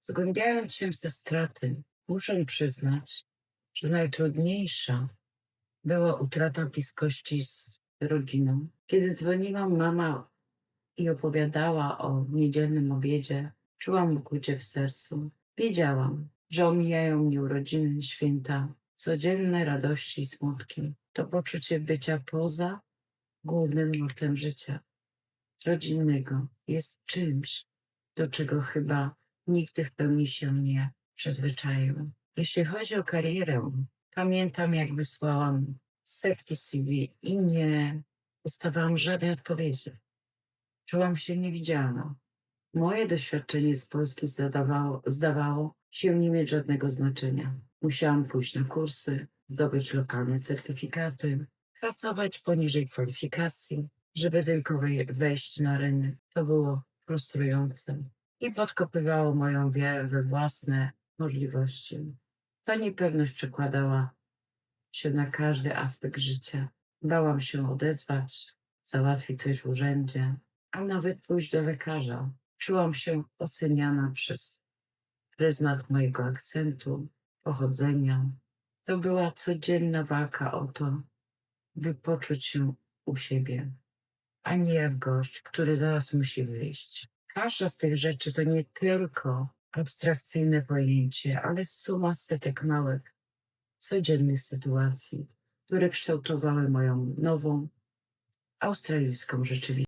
Zgłębiając się w te straty, muszę przyznać, że najtrudniejsza była utrata bliskości z rodziną. Kiedy dzwoniła mama i opowiadała o niedzielnym obiedzie, czułam ukłucie w sercu. Wiedziałam, że omijają mnie urodziny, święta, codzienne radości i smutki. To poczucie bycia poza głównym nurtem życia rodzinnego jest czymś, do czego chyba nigdy w pełni się nie przyzwyczaiłem. Jeśli chodzi o karierę, pamiętam jak wysłałam setki CV i nie dostawałam żadnej odpowiedzi. Czułam się niewidzialna. Moje doświadczenie z Polski zdawało, zdawało się nie mieć żadnego znaczenia. Musiałam pójść na kursy, zdobyć lokalne certyfikaty, pracować poniżej kwalifikacji, żeby tylko wej- wejść na rynek. To było frustrujące i podkopywało moją wiarę we własne możliwości. Ta niepewność przekładała się na każdy aspekt życia. Bałam się odezwać, załatwić coś w urzędzie, a nawet pójść do lekarza. Czułam się oceniana przez pryzmat mojego akcentu, pochodzenia. To była codzienna walka o to, by poczuć się u siebie, a nie jak gość, który zaraz musi wyjść. Każda z tych rzeczy to nie tylko abstrakcyjne pojęcie, ale suma setek małych, codziennych sytuacji, które kształtowały moją nową, australijską rzeczywistość.